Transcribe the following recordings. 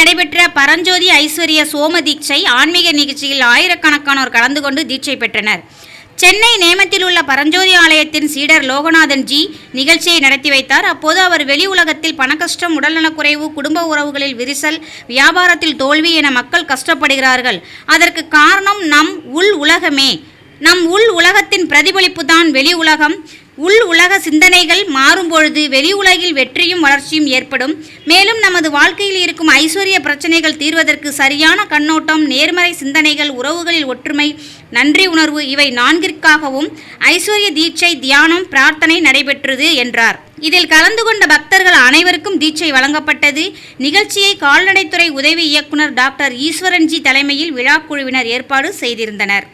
நடைபெற்ற பரஞ்சோதி ஐஸ்வர்ய சோம தீட்சை ஆன்மீக நிகழ்ச்சியில் ஆயிரக்கணக்கானோர் கலந்து கொண்டு தீட்சை பெற்றனர். சென்னை நேமத்தில் உள்ள பரஞ்சோதி ஆலயத்தின் சீடர் லோகநாதன் ஜி நிகழ்ச்சியை நடத்தி வைத்தார். அப்போது அவர் வெளி உலகத்தில் பணக்கஷ்டம் உடல்நலக்குறைவு குடும்ப உறவுகளில் விரிசல் வியாபாரத்தில் தோல்வி என மக்கள் கஷ்டப்படுகிறார்கள். அதற்கு காரணம் நம் உள் உலகமே. நம் உள் உலகத்தின் பிரதிபலிப்பு தான் வெளி உலகம். உள் உலக சிந்தனைகள் மாறும்பொழுது வெளி உலகில் வெற்றியும் வளர்ச்சியும் ஏற்படும். மேலும் நமது வாழ்க்கையில் இருக்கும் ஐஸ்வர்ய பிரச்சனைகள் தீர்வதற்கு சரியான கண்ணோட்டம் நேர்மறை சிந்தனைகள் உறவுகளில் ஒற்றுமை நன்றி உணர்வு இவை நான்கிற்காகவும் ஐஸ்வர்ய தீட்சை தியானம் பிரார்த்தனை நடைபெற்றது என்றார். இதில் கலந்து கொண்ட பக்தர்கள் அனைவருக்கும் தீட்சை வழங்கப்பட்டது. நிகழ்ச்சியை கால்நடைத்துறை உதவி இயக்குனர் டாக்டர் ஈஸ்வரன்ஜி தலைமையில் விழாக்குழுவினர் ஏற்பாடு செய்திருந்தனர்.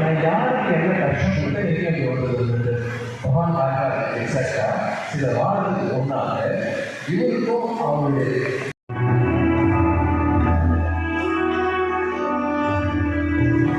நான் யாருக்கு என்ன கஷ்டம் சொல்ல தெரியாது வருவது மகான் ஆகார் எக்ஸாக்டா சில வாரத்துக்கு ஒன்றாக இவருக்கும் அவருடைய அவங்க